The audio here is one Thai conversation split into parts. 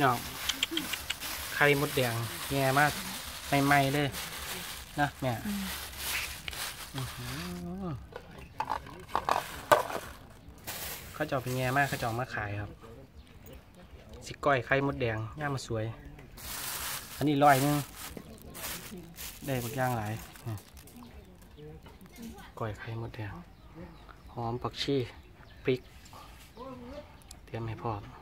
พี่น้องไข่มดแดงแง่มากใหม่ๆเลยนะแม่อื้อหือเขาจะเอาไปแง่มากเขาจอามาขายครับสิก้อยไข่มดแดงย่างมาสวย อันนี้ร้อยนึงได้บางอย่างหลายก้อยไข่มดแดงหอมผักชีพริก เตรียมให้พร้อม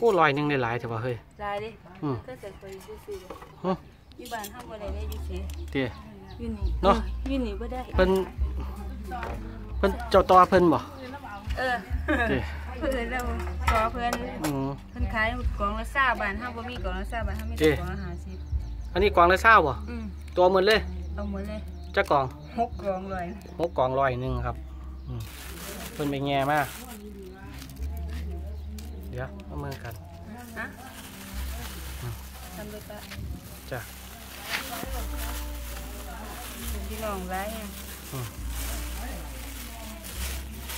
โอ้ลอยหนึงได้หลายแต่ว่าเฮ้ยลายดิอืมก็จะไปซื้อๆเลยฮะอยู่บ้านทำอะไรได้อยู่สิเตี้ยอยู่นี่เนาะอยู่นี่บ่ได้เพิ่นเพิ่นเจ้าต่อเพิ่นบ่เออเตี้ยเพื่อนเราขอเพื่อนอืมเพิ่นขายกล่องละซาบ้านเฮาบ่มีกล่องละซาบ้านเฮามีเอ๊แต่กล่องละ50อันนี้กล่องละเศร้าบ่อืมตัวหมดเลยเอาหมดเลยจักกล่องหกกล่องเลยหกกล่องร้อยหนึงครับอืมเพิ่นไปแง่มาเดี๋ยวเอามือกันฮะทำเลยปะจ้ะพี่น้องหลายอะ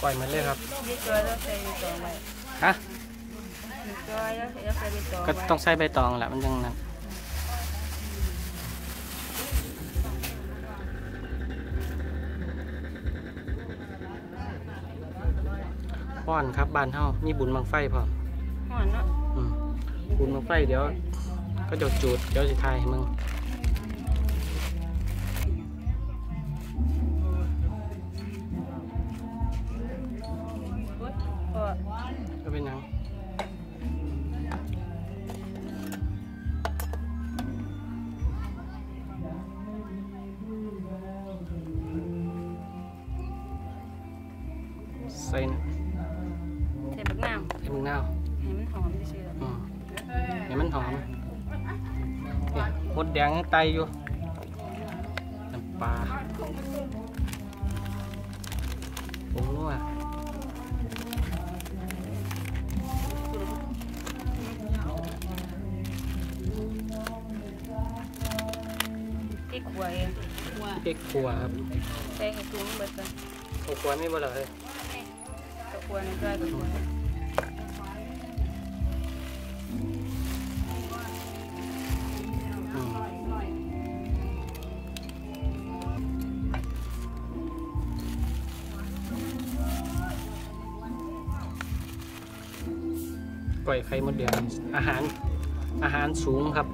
ก้อยมันเลยครับนี่ตัวเราใส่ไปต่อไว้ฮะนี่ตัวเราใส่ไปต่อก็ไว้ต้องใส่ใบตองแหละมันยังนั้นป้อนครับบ้านเฮามีบุญบังไฟพร้อมฮ้ อนเนาะอืมบุญบังไฟเดี๋ยว ก็จะจูดเดี๋ยวสิทายให้มึงโอ๊ยพอก็เป็นหยังใส่ใส่บักน้ำให้มึงนาว ให้มันหอมซื่ออืมให้มันหอมนี่มดแดงยังไตอยู่ น้ำปลาผงนัวๆที่ขวเองพริกขัวครับใส่ให้ตุ้งเบิดก่อนข้าวขัวไม่บ่เหรอเฮ้ยตะขวนี่ก็ตะขวอื ก่อยไข่มดแดงอาหารอาหารสูงครับ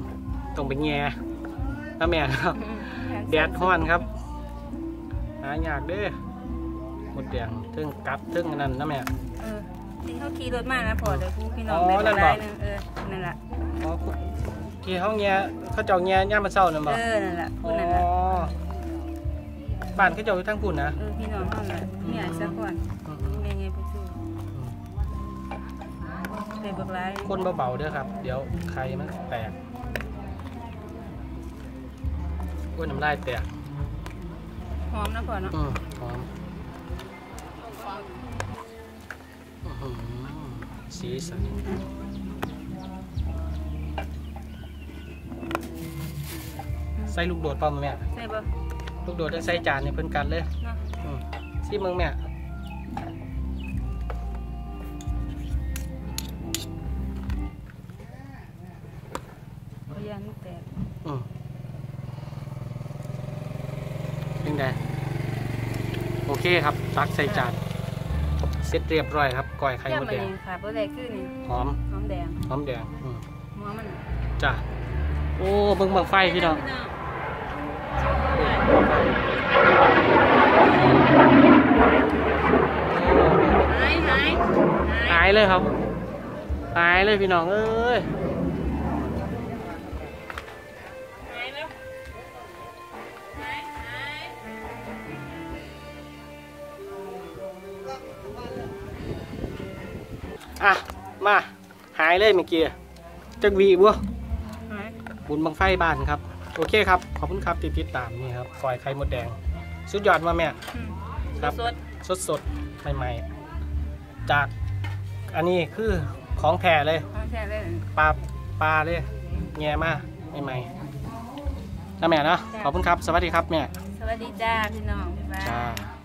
ต้องไปแง่นะแม่ครับแดดห้อนครับ หายากเด้อหมดแดงเทึ่งกลับเทึ่งอันนั่นนะแม่เออที่เขาขี่รถมานะพอเดี๋ยวกูพี่น้องอ๋อได้นั่นหบ่ลายหนึงเออนั่นล่ะอ๋อที่เขาแง่เขาเจ้าแง่ย่ามมาเศร้านั่นบ่เออนั่นล่ะพูอ๋ดอนั่นล่ะบ้านเขาเจ้าอยู่ทั้งปุ่นนะเออพี่น้องเฮาน่ะมีอะไรสักก่อนอืมแม่ไง ผู้ชูได้บักหลายคนเบาๆเด้อครับ เดี๋ยวไข่มันแตกอ้วนน้ำลายแตกหอมนะพ่อเนาะอืมหอมอื้อหือสีสันใส่ลูกโดดเปล่าแม่ใส่บ่ลูกโดดจะใส่จานในเพิ่นกันเลยเนาะอืมซีมึงแม่ เป็นไงโอเคครับตักใส่จานเสร็จเรียบร้อยครับก้อยไข่แค่มดมันแดเองงค่ะบ่ได้คือนี่หอมหอมแดงหอมแดงอืมหัวมันจ้ะโอ้เบิ่งบังไฟพี่น้องหายหายหายเลยครับหายเลยพี่น้องเอ้ย อะ มา หายเลยเมื่อกี้จักวีบัวหายบุญบังไฟบ้านครับ โอเคครับ ขอบคุณครับที่ติดตามนี่ครับก้อยไข่มดแดง สุดยอดมาแม่อืมครับสดสดสดๆใหม่ๆ จากอันนี้คือของแท้เลยๆของแท้เลยปลาปลาเลยแง่มากใหม่ๆนะแม่เนาะขอบคุณครับ สวัสดีครับแม่ สวัสดีจ้าพี่น้องบ๊ายบายจ้า